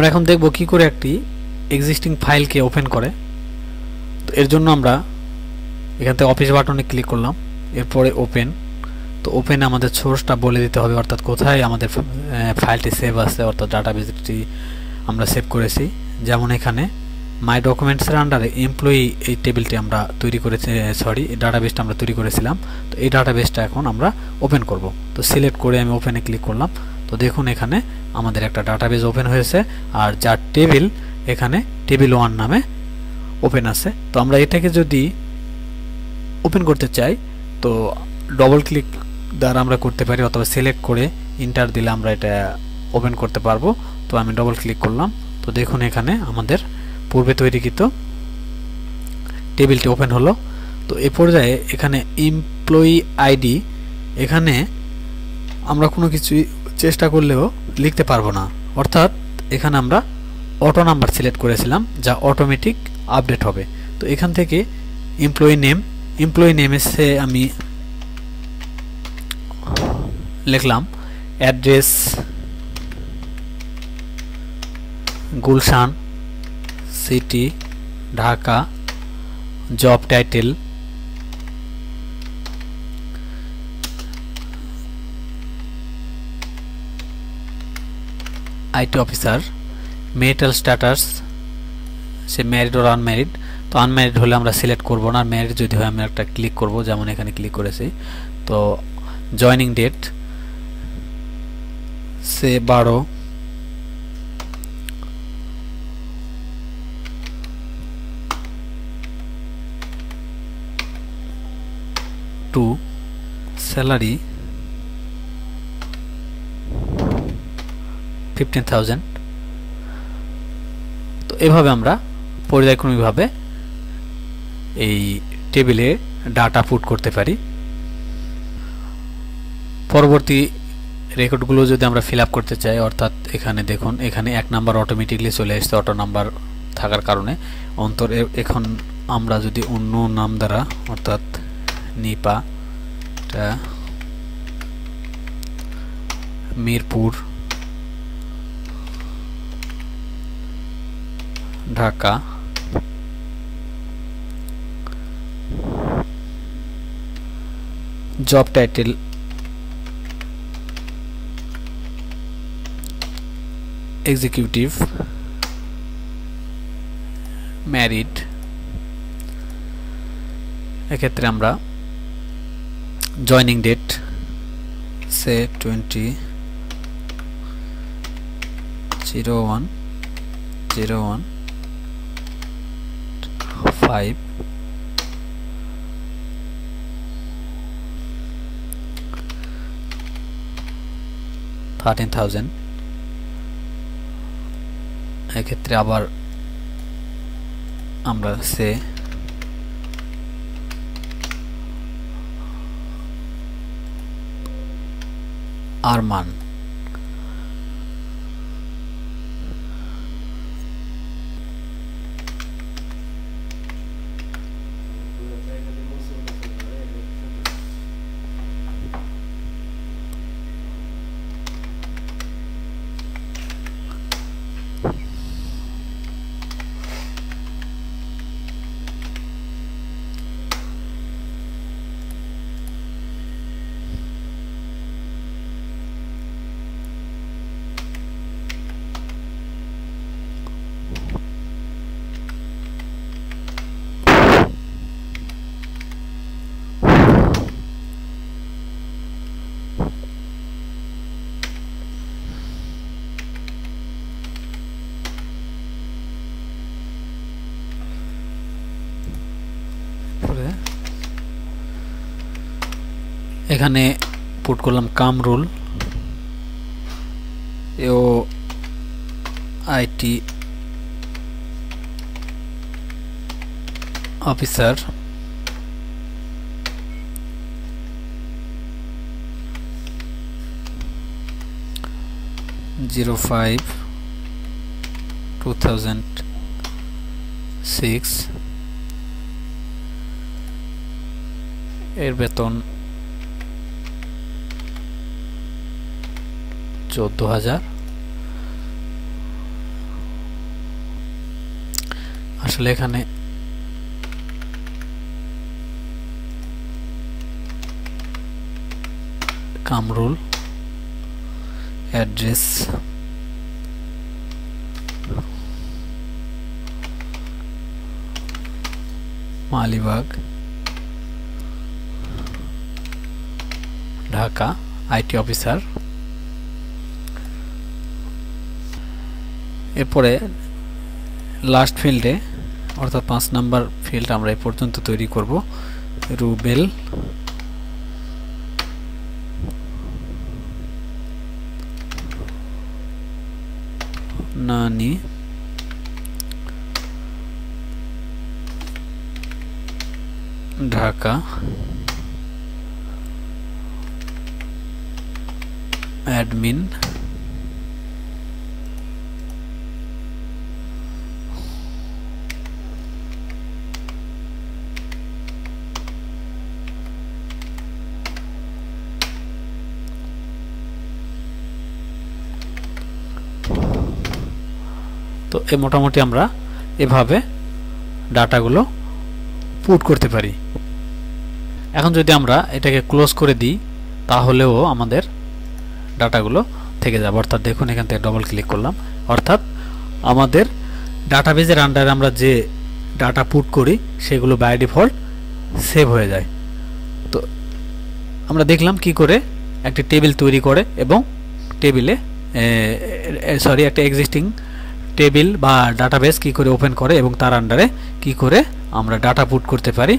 আমরা এখন দেখব কি করে একটি এক্সিস্টিং ফাইলকে ওপেন করে। তো এর জন্য আমরা এখান থেকে অফিস বাটনে ক্লিক করলাম, এরপরে ওপেন তো ওপেনে আমাদের সোর্সটা বলে দিতে হবে, অর্থাৎ কোথায় আমাদের ফাইলটি সেভ আছে, অর্থাৎ ডাটাবেসটি আমরা সেভ করেছি। যেমন এখানে মাই ডকুমেন্টসের আন্ডারে এমপ্লয়ি এই টেবিলটি আমরা তৈরি করেছি সরি ডাটাবেসটা আমরা তৈরি করেছিলাম। তো এই ডাটাবেসটা এখন আমরা ওপেন করব। তো সিলেক্ট করে আমি ওপেনে ক্লিক করলাম। তো দেখুন এখানে আমাদের একটা ডাটাবেস ওপেন হয়েছে, আর যার টেবিল এখানে টেবিল ওয়ান নামে ওপেন আছে। তো আমরা এটাকে যদি ওপেন করতে চাই, তো ডবল ক্লিক দ্বারা আমরা করতে পারি, অথবা সিলেক্ট করে ইন্টার দিলে আমরা এটা ওপেন করতে পারব। তো আমি ডবল ক্লিক করলাম। তো দেখুন এখানে আমাদের পূর্বে তৈরিকৃত টেবিলটি ওপেন হলো। তো এ পর্যায়ে এখানে এমপ্লয়ি আইডি এখানে আমরা কোনো কিছু চেষ্টা করলেও লিখতে পারব না। অর্থাৎ এখানে আমরা অটো নাম্বার সিলেক্ট করেছিলাম, যা অটোমেটিক আপডেট হবে। তো এখান থেকে এমপ্লয়ি নেম এমপ্লয়ি নেম এসে আমি লিখলাম address Gulshan city Dhaka job title IT officer, marital status, say married or unmarried. তো আনম্যারিড হলে আমরা সিলেক্ট করব না ম্যারিড যদি হয় আমরা একটা ক্লিক করব, যেমন এখানে ক্লিক করেছি। তো জয়নিং ডেট, সে বারো। টু, স্যালারি ফিফটিন থাউজেন্ড তো এভাবে আমরা পর্যায়ক্রমিকভাবে এই টেবিলে ডাটা পুট করতে পারি। পরবর্তী রেকর্ডগুলো যদি আমরা ফিল করতে চাই, অর্থাৎ এখানে দেখুন, এখানে এক নাম্বার অটোমেটিকলি চলে এসছে অটো নাম্বার থাকার কারণে। অন্তর এখন আমরা যদি অন্য নাম দ্বারা, অর্থাৎ Nipa Mirpur Dhaka. Job title executive married এক্ষেত্রে আমরা জয়নিং ডেট সে twenty zero one zero one five thirteen thousand এক্ষেত্রে আবার আমরা সে আরমান এখানে পুট করলাম কামরুল ও IT officer zero five two thousand six এর বেতন চোদ্দ হাজার। আসলে এখানে Kamrul address Malibag Dhaka IT officer. এরপরে লাস্ট ফিল্ডে অর্থাৎ পাঁচ নাম্বার ফিল্ড আমরা এ পর্যন্ত তৈরি করব, রুবেল। নানি। ঢাকা। অ্যাডমিন তো এ মোটামুটি আমরা এভাবে ডাটাগুলো পুট করতে পারি। এখন যদি আমরা এটাকে ক্লোজ করে দিই, তাহলেও আমাদের ডাটাগুলো থেকে যাবে। অর্থাৎ দেখুন, এখান থেকে ডবল ক্লিক করলাম। অর্থাৎ আমাদের ডাটাবেজের আন্ডারে আমরা যে ডাটা পুট করি, সেগুলো বাই ডিফল্ট সেভ হয়ে যায়। তো আমরা দেখলাম কি করে একটি টেবিল তৈরি করে এবং টেবিলে সরি একটা এক্সিস্টিং টেবিল বা ডাটাবেস কি করে ওপেন করে এবং তার আন্ডারে কি করে আমরা ডাটা পুট করতে পারি।